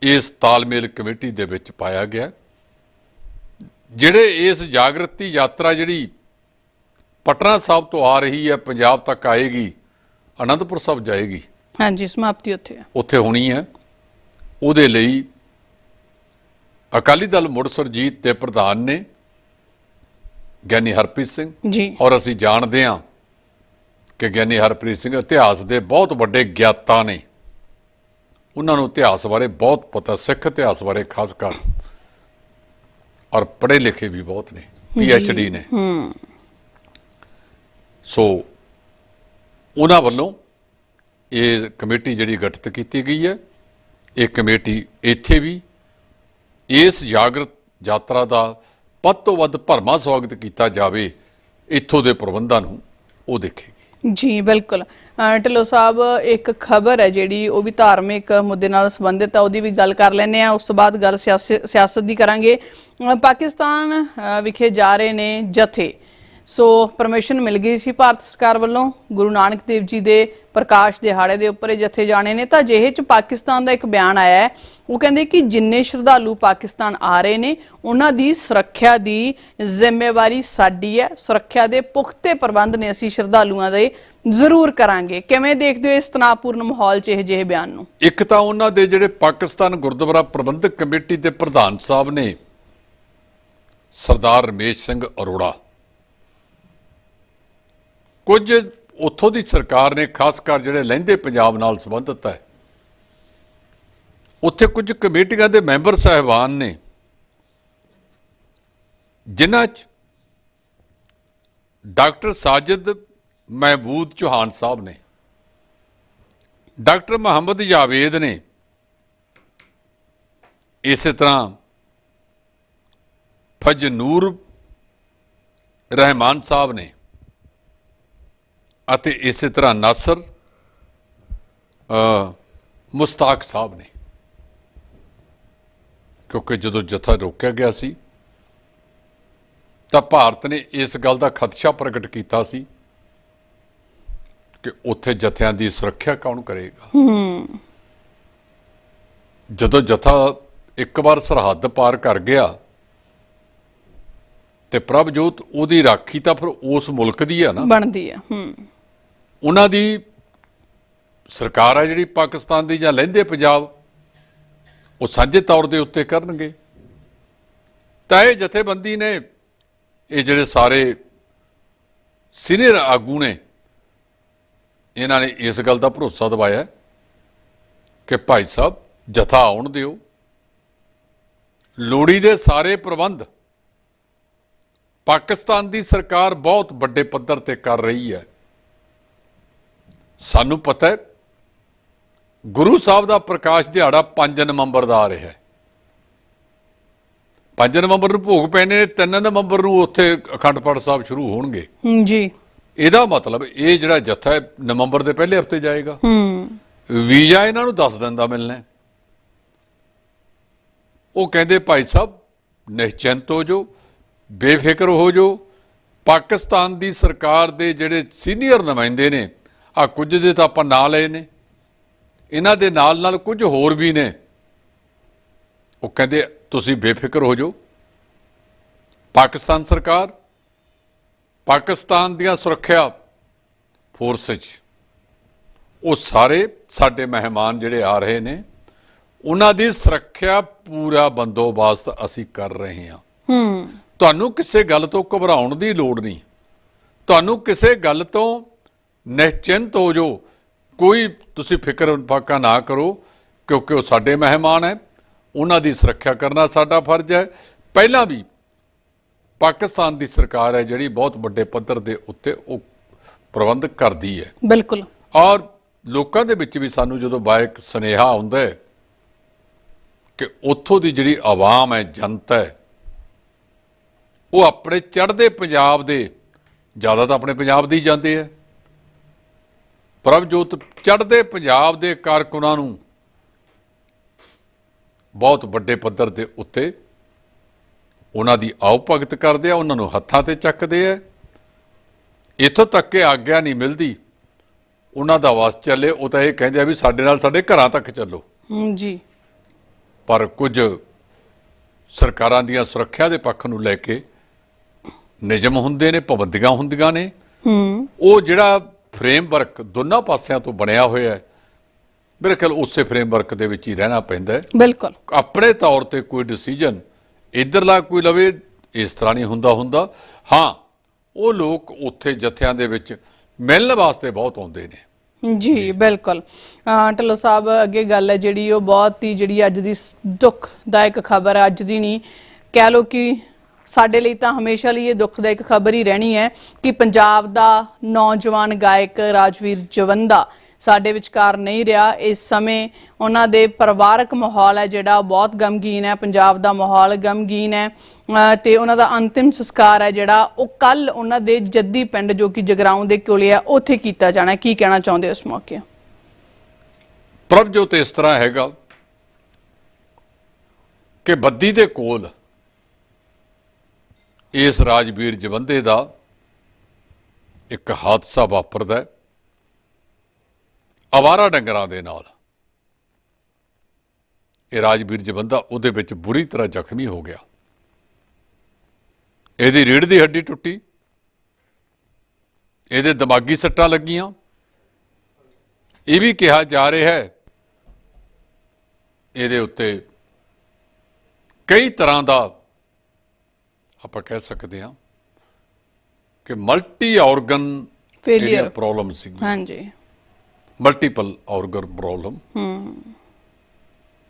[SPEAKER 2] ਇਸ ਤਾਲਮੇਲ ਕਮੇਟੀ ਦੇ ਵਿੱਚ ਪਾਇਆ ਗਿਆ ਜਿਹੜੇ ਇਸ ਜਾਗਰਤੀ ਯਾਤਰਾ ਜਿਹੜੀ ਪਟਨਾ ਸਾਹਿਬ ਤੋਂ ਆ ਰਹੀ ਹੈ ਪੰਜਾਬ ਤੱਕ ਆਏਗੀ ਅਨੰਦਪੁਰ ਸਾਹਿਬ ਜਾਏਗੀ।
[SPEAKER 1] ਹਾਂਜੀ ਸਮਾਪਤੀ ਉੱਥੇ ਹੈ।
[SPEAKER 2] ਉੱਥੇ ਹੋਣੀ ਹੈ। ਉਹਦੇ ਲਈ ਅਕਾਲੀ ਦਲ ਮੁੜ ਸੁਰਜੀਤ ਦੇ ਪ੍ਰਧਾਨ ਨੇ ਗਿਆਨੀ ਹਰਪ੍ਰੀਤ ਸਿੰਘ
[SPEAKER 1] ਜੀ।
[SPEAKER 2] ਔਰ ਅਸੀਂ ਜਾਣਦੇ ਹਾਂ ਕਿ ਗਿਆਨੀ ਹਰਪ੍ਰੀਤ ਸਿੰਘ ਇਤਿਹਾਸ ਦੇ ਬਹੁਤ ਵੱਡੇ ਗਿਆਤਾ ਨੇ। ਉਹਨਾਂ ਨੂੰ ਇਤਿਹਾਸ ਬਾਰੇ ਬਹੁਤ ਪਤਾ ਸਿੱਖ ਇਤਿਹਾਸ ਬਾਰੇ ਖਾਸ ਕਰ। ਔਰ ਪੜ੍ਹੇ ਲਿਖੇ ਵੀ ਬਹੁਤ ਨੇ ਪੀ ਐਚ ਡੀ ਨੇ ਸੋ ਉਹਨਾਂ ਵੱਲੋਂ ਇਹ ਕਮੇਟੀ ਜਿਹੜੀ ਗਠਿਤ ਕੀਤੀ ਗਈ ਹੈ, ਇਹ ਕਮੇਟੀ ਇੱਥੇ ਵੀ ਇਸ ਜਾਗਰਤ ਯਾਤਰਾ ਦਾ ਵੱਧ ਤੋਂ ਵੱਧ ਭਰਮਾ ਸਵਾਗਤ ਕੀਤਾ ਜਾਵੇ, ਇੱਥੋਂ ਦੇ ਪ੍ਰਬੰਧਾਂ ਨੂੰ ਉਹ ਦੇਖੇ
[SPEAKER 1] ਜੀ, ਬਿਲਕੁਲ। ਅਹ ਢਿੱਲੋਂ ਸਾਹਿਬ, ਇੱਕ ਖਬਰ ਹੈ ਜਿਹੜੀ, ਉਹ ਵੀ ਧਾਰਮਿਕ ਮੁੱਦੇ ਨਾਲ ਸੰਬੰਧਿਤ ਹੈ ਉਹਦੀ ਵੀ ਗੱਲ ਕਰ ਲੈਂਦੇ ਆ ਉਸ ਤੋਂ ਬਾਅਦ ਗੱਲ ਸਿਆਸੀ- ਸਿਆਸਤ ਦੀ ਕਰਾਂਗੇ। ਪਾਕਿਸਤਾਨ ਵਿਖੇ ਜਾ ਰਹੇ ਨੇ ਜਥੇ। ਸੋ ਪਰਮਿਸ਼ਨ ਮਿਲ ਗਈ ਸੀ ਭਾਰਤ ਸਰਕਾਰ ਵੱਲੋਂ। ਗੁਰੂ ਨਾਨਕ ਦੇਵ ਜੀ ਦੇ ਪ੍ਰਕਾਸ਼ ਦਿਹਾੜੇ ਦੇ ਉੱਪਰ ਜਥੇ ਜਾਣੇ ਨੇ। ਤਾਂ ਜਿਹੇ ਚ ਪਾਕਿਸਤਾਨ ਦਾ ਇੱਕ ਬਿਆਨ ਆਇਆ ਹੈ। ਉਹ ਕਹਿੰਦੇ ਕਿ ਜਿੰਨੇ ਸ਼ਰਧਾਲੂ ਪਾਕਿਸਤਾਨ ਆ ਰਹੇ ਨੇ, ਉਹਨਾਂ ਦੀ ਸੁਰੱਖਿਆ ਦੀ ਜ਼ਿੰਮੇਵਾਰੀ ਸਾਡੀ ਹੈ। ਸੁਰੱਖਿਆ ਦੇ ਪੁਖਤੇ ਪ੍ਰਬੰਧ ਨੇ ਅਸੀਂ ਸ਼ਰਧਾਲੂਆਂ ਦੇ ਜ਼ਰੂਰ ਕਰਾਂਗੇ। ਕਿਵੇਂ ਦੇਖਦੇ ਹੋ ਇਸ ਤਣਾਅਪੂਰਨ ਮਾਹੌਲ 'ਚ ਇਹ ਜਿਹੇ ਬਿਆਨ ਨੂੰ?
[SPEAKER 2] ਇੱਕ ਤਾਂ ਉਹਨਾਂ ਦੇ ਜਿਹੜੇ ਪਾਕਿਸਤਾਨ ਗੁਰਦੁਆਰਾ ਪ੍ਰਬੰਧਕ ਕਮੇਟੀ ਦੇ ਪ੍ਰਧਾਨ ਸਾਹਿਬ ਨੇ ਸਰਦਾਰ ਰਮੇਸ਼ ਸਿੰਘ ਅਰੋੜਾ ਕੁਝ ਉੱਥੋਂ ਦੀ ਸਰਕਾਰ ਨੇ, ਖਾਸ ਕਰ ਜਿਹੜੇ ਲਹਿੰਦੇ ਪੰਜਾਬ ਨਾਲ ਸੰਬੰਧਿਤ ਹੈ, ਉੱਥੇ ਕੁਝ ਕਮੇਟੀਆਂ ਦੇ ਮੈਂਬਰ ਸਾਹਿਬਾਨ ਨੇ, ਜਿਨ੍ਹਾਂ 'ਚ ਡਾਕਟਰ ਸਾਜਦ ਮਹਿਬੂਦ ਚੌਹਾਨ ਸਾਹਿਬ ਨੇ, ਡਾਕਟਰ ਮੁਹੰਮਦ ਜਾਵੇਦ ਨੇ, ਇਸੇ ਤਰ੍ਹਾਂ ਫਜਨੂਰ ਰਹਿਮਾਨ ਸਾਹਿਬ ਨੇ ਅਤੇ ਇਸੇ ਤਰ੍ਹਾਂ ਨਾਸਰ ਅ ਮੁਸਤਾਕ ਸਾਹਿਬ ਨੇ। ਕਿਉਂਕਿ ਜਦੋਂ ਜਥਾ ਰੋਕਿਆ ਗਿਆ ਸੀ ਤਾਂ ਭਾਰਤ ਨੇ ਇਸ ਗੱਲ ਦਾ ਖਦਸ਼ਾ ਪ੍ਰਗਟ ਕੀਤਾ ਸੀ ਕਿ ਉੱਥੇ ਜਥਿਆਂ ਦੀ ਸੁਰੱਖਿਆ ਕੌਣ ਕਰੇਗਾ। ਜਦੋਂ ਜਥਾ ਇੱਕ ਵਾਰ ਸਰਹੱਦ ਪਾਰ ਕਰ ਗਿਆ ਤੇ ਪ੍ਰਭਜੋਤ ਉਹਦੀ ਰਾਖੀ ਤਾਂ ਫਿਰ ਉਸ ਮੁਲਕ ਦੀ ਆ ਨਾ।
[SPEAKER 1] ਬਣਦੀ ਹੈ ਹੂੰ।
[SPEAKER 2] ਉਹਨਾਂ ਦੀ ਸਰਕਾਰ ਆ ਜਿਹੜੀ ਪਾਕਿਸਤਾਨ ਦੀ ਜਾਂ ਲਹਿੰਦੇ ਪੰਜਾਬ, ਉਹ ਸਾਂਝੇ ਤੌਰ ਦੇ ਉੱਤੇ ਕਰਨਗੇ। ਤਾਂ ਇਹ ਜਥੇਬੰਦੀ ਨੇ ਇਹ ਜਿਹੜੇ ਸਾਰੇ ਸੀਨੀਅਰ ਆਗੂ ਨੇ, ਇਹਨਾਂ ਨੇ ਇਸ ਗੱਲ ਦਾ ਭਰੋਸਾ ਦਿਵਾਇਆ ਕਿ ਭਾਈ ਸਾਹਿਬ ਜਥਾ ਆਉਣ ਦਿਓ। ਲੋੜੀ ਦੇ ਸਾਰੇ ਪ੍ਰਬੰਧ ਪਾਕਿਸਤਾਨ ਦੀ ਸਰਕਾਰ ਬਹੁਤ ਵੱਡੇ ਪੱਧਰ ਤੇ ਕਰ ਰਹੀ ਹੈ। ਸਾਨੂੰ ਪਤਾ ਹੈ ਗੁਰੂ ਸਾਹਿਬ ਦਾ ਪ੍ਰਕਾਸ਼ ਦਿਹਾੜਾ 5 ਨਵੰਬਰ ਦਾ ਆ ਰਿਹਾ ਹੈ। 5 ਨਵੰਬਰ ਨੂੰ ਭੋਗ ਪੈਣੇ ਨੇ 3 ਨਵੰਬਰ ਨੂੰ ਉੱਥੇ ਅਖੰਡ ਪਾਠ ਸਾਹਿਬ ਸ਼ੁਰੂ ਹੋਣਗੇ।
[SPEAKER 1] ਜੀ।
[SPEAKER 2] ਇਹਦਾ ਮਤਲਬ ਇਹ ਜਿਹੜਾ ਜਥਾ ਨਵੰਬਰ ਦੇ ਪਹਿਲੇ ਹਫ਼ਤੇ ਜਾਏਗਾ।
[SPEAKER 1] ਹੂੰ।
[SPEAKER 2] ਵੀਜ਼ਾ ਇਹਨਾਂ ਨੂੰ 10 ਦਿਨ ਦਾ ਮਿਲਣਾ। ਉਹ ਕਹਿੰਦੇ ਭਾਈ ਸਾਹਿਬ ਨਿਸ਼ਚਿੰਤ ਹੋ ਜੋ ਬੇਫਿਕਰ ਹੋ ਜੋ ਪਾਕਿਸਤਾਨ ਦੀ ਸਰਕਾਰ ਦੇ ਜਿਹੜੇ ਸੀਨੀਅਰ ਨੁਮਾਇੰਦੇ ਨੇ ਆ ਕੁਝ ਦੇ ਤਾਂ ਆਪਾਂ ਨਾਂ ਲਏ ਨੇ। ਇਹਨਾਂ ਦੇ ਨਾਲ ਨਾਲ ਕੁਝ ਹੋਰ ਵੀ ਨੇ। ਉਹ ਕਹਿੰਦੇ ਤੁਸੀਂ ਬੇਫਿਕਰ ਹੋ ਜਾਓ। ਪਾਕਿਸਤਾਨ ਸਰਕਾਰ ਪਾਕਿਸਤਾਨ ਦੀਆਂ ਸੁਰੱਖਿਆ ਫੋਰਸਸ ਉਹ ਸਾਰੇ ਸਾਡੇ ਮਹਿਮਾਨ ਜਿਹੜੇ ਆ ਰਹੇ ਨੇ ਉਹਨਾਂ ਦੀ ਸੁਰੱਖਿਆ ਪੂਰਾ ਬੰਦੋਬਸਤ ਅਸੀਂ ਕਰ ਰਹੇ ਹਾਂ।
[SPEAKER 1] ਹੂੰ।
[SPEAKER 2] ਤੁਹਾਨੂੰ ਕਿਸੇ ਗੱਲ ਤੋਂ ਘਬਰਾਉਣ ਦੀ ਲੋੜ ਨਹੀਂ। ਤੁਹਾਨੂੰ ਕਿਸੇ ਗੱਲ ਤੋਂ ਨਿਸ਼ਚਿੰਤ ਹੋ ਜਾਓ। ਕੋਈ ਤੁਸੀਂ ਫਿਕਰ ਫਾਕਾ ਨਾ ਕਰੋ ਕਿਉਂਕਿ ਉਹ ਸਾਡੇ ਮਹਿਮਾਨ ਹੈ। ਉਹਨਾਂ ਦੀ ਸੁਰੱਖਿਆ ਕਰਨਾ ਸਾਡਾ ਫਰਜ਼ ਹੈ। ਪਹਿਲਾਂ ਵੀ ਪਾਕਿਸਤਾਨ ਦੀ ਸਰਕਾਰ ਹੈ ਜਿਹੜੀ ਬਹੁਤ ਵੱਡੇ ਪੱਧਰ ਦੇ ਉੱਤੇ ਉਹ ਪ੍ਰਬੰਧ ਕਰਦੀ ਹੈ।
[SPEAKER 1] ਬਿਲਕੁਲ।
[SPEAKER 2] ਔਰ ਲੋਕਾਂ ਦੇ ਵਿੱਚ ਵੀ ਸਾਨੂੰ ਜਦੋਂ ਬਾਇਕ ਸੁਨੇਹਾ ਆਉਂਦਾ ਹੈ ਕਿ ਉੱਥੋਂ ਦੀ ਜਿਹੜੀ ਆਵਾਮ ਹੈ ਜਨਤਾ ਹੈ ਉਹ ਆਪਣੇ ਚੜ੍ਹਦੇ ਪੰਜਾਬ ਦੇ ਜ਼ਿਆਦਾ ਤਾਂ ਆਪਣੇ ਪੰਜਾਬ ਦੇ ਜਾਂਦੇ ਆ ਪ੍ਰਭਜੋਤ ਚੜ੍ਹਦੇ ਪੰਜਾਬ ਦੇ ਕਾਰਕੁਨਾਂ ਨੂੰ ਬਹੁਤ ਵੱਡੇ ਪੱਧਰ ਦੇ ਉੱਤੇ ਉਹਨਾਂ ਦੀ ਆਓ ਭਗਤ ਕਰਦੇ ਆ ਉਹਨਾਂ ਨੂੰ ਹੱਥਾਂ ਤੇ ਚੱਕਦੇ ਆ। ਇੱਥੋਂ ਤੱਕ ਕਿ ਆਗਿਆ ਨਹੀਂ ਮਿਲਦੀ। ਉਹਨਾਂ ਦਾ ਵਸ ਚੱਲੇ ਉਹ ਤਾਂ ਇਹ ਕਹਿੰਦੇ ਆ ਵੀ ਸਾਡੇ ਨਾਲ ਸਾਡੇ ਘਰਾਂ ਤੱਕ ਚੱਲੋ।
[SPEAKER 1] ਜੀ।
[SPEAKER 2] ਪਰ ਕੁਝ ਸਰਕਾਰਾਂ ਦੀਆਂ ਸੁਰੱਖਿਆ ਦੇ ਪੱਖ ਨੂੰ ਲੈ ਕੇ ਨਿਯਮ ਹੁੰਦੇ ਨੇ ਪਾਬੰਦੀਆਂ ਹੁੰਦੀਆਂ ਨੇ।
[SPEAKER 1] ਹੂੰ।
[SPEAKER 2] ਉਹ ਜਿਹੜਾ ਫਰੇਮਵਰਕ ਦੋਨਾਂ ਪਾਸਿਆਂ ਤੋਂ ਬਣਿਆ ਹੋਇਆ ਹੈ। ਮੇਰੇ ਖਿਆਲ ਉਸੇ ਫਰੇਮਵਰਕ ਦੇ ਵਿੱਚ ਹੀ ਰਹਿਣਾ ਪੈਂਦਾ ਹੈ।
[SPEAKER 1] ਬਿਲਕੁਲ।
[SPEAKER 2] ਆਪਣੇ ਤੌਰ ਤੇ ਕੋਈ ਡਿਸੀਜਨ ਇਧਰਲਾ ਕੋਈ ਲਵੇ ਇਸ ਤਰ੍ਹਾਂ ਨਹੀਂ ਹੁੰਦਾ ਹੁੰਦਾ। ਹਾਂ ਉਹ ਲੋਕ ਉੱਥੇ ਜਥਿਆਂ ਦੇ ਵਿੱਚ ਮਿਲਣ ਵਾਸਤੇ ਬਹੁਤ ਆਉਂਦੇ ਨੇ।
[SPEAKER 1] ਜੀ ਬਿਲਕੁਲ। ਢਿੱਲੋਂ ਸਾਹਿਬ ਅੱਗੇ ਗੱਲ ਹੈ ਜਿਹੜੀ ਉਹ ਬਹੁਤ ਹੀ ਜਿਹੜੀ ਅੱਜ ਦੀ ਦੁੱਖਦਾਇਕ ਖਬਰ ਹੈ। ਅੱਜ ਦੀ ਨਹੀਂ ਕਹਿ ਲੋ ਕਿ ਸਾਡੇ ਲਈ ਤਾਂ ਹਮੇਸ਼ਾ ਲਈ ਇਹ ਦੁੱਖਦਾਇਕ ਖਬਰ ਹੀ ਰਹਿਣੀ ਹੈ ਕਿ ਪੰਜਾਬ ਦਾ ਨੌਜਵਾਨ ਗਾਇਕ ਰਾਜਵੀਰ ਜਵੰਦਾ ਸਾਡੇ ਵਿਚਕਾਰ ਨਹੀਂ ਰਿਹਾ। ਇਸ ਸਮੇਂ ਉਹਨਾਂ ਦੇ ਪਰਿਵਾਰਕ ਮਾਹੌਲ ਹੈ ਜਿਹੜਾ ਉਹ ਬਹੁਤ ਗਮਗੀਨ ਹੈ। ਪੰਜਾਬ ਦਾ ਮਾਹੌਲ ਗਮਗੀਨ ਹੈ, ਅਹ ਤੇ ਉਹਨਾਂ ਦਾ ਅੰਤਿਮ ਸੰਸਕਾਰ ਹੈ ਜਿਹੜਾ ਉਹ ਕੱਲ ਉਹਨਾਂ ਦੇ ਜੱਦੀ ਪਿੰਡ ਜੋ ਕਿ ਜਗਰਾਉਂ ਦੇ ਕੋਲੇ ਆ ਉੱਥੇ ਕੀਤਾ ਜਾਣਾ ਕੀ ਕਹਿਣਾ ਚਾਹੁੰਦੇ ਹੋ ਇਸ ਮੌਕੇ?
[SPEAKER 2] ਪ੍ਰਭਜੋਤ ਇਸ ਤਰ੍ਹਾਂ ਹੈਗਾ ਕਿ ਬੱਦੀ ਦੇ ਕੋਲ ਇਸ ਰਾਜਵੀਰ ਜਵੰਦੇ ਦਾ ਇੱਕ ਹਾਦਸਾ ਵਾਪਰਦਾ ਹੈ। ਆਵਾਰਾ ਡੰਗਰਾਂ ਦੇ ਨਾਲ। ਇਹ ਰਾਜਵੀਰ ਜਵੰਦਾ ਉਹਦੇ ਵਿੱਚ ਬੁਰੀ ਤਰ੍ਹਾਂ ਜ਼ਖਮੀ ਹੋ ਗਿਆ। ਇਹਦੀ ਰੀੜ ਦੀ ਹੱਡੀ ਟੁੱਟੀ। ਇਹਦੇ ਦਿਮਾਗੀ ਸੱਟਾਂ ਲੱਗੀਆਂ। ਇਹ ਵੀ ਕਿਹਾ ਜਾ ਰਿਹਾ ਹੈ, ਇਹਦੇ ਉੱਤੇ ਕਈ ਤਰ੍ਹਾਂ ਦਾ ਆਪਾਂ ਕਹਿ ਸਕਦੇ ਹਾਂ ਕਿ ਮਲਟੀ ਆਰਗਨ
[SPEAKER 1] Failure.
[SPEAKER 2] ਪ੍ਰੋਬਲਮ ਸੀ
[SPEAKER 1] ਹਾਂਜੀ।
[SPEAKER 2] ਮਲਟੀਪਲ ਆਰਗਨ ਪ੍ਰੋਬਲਮ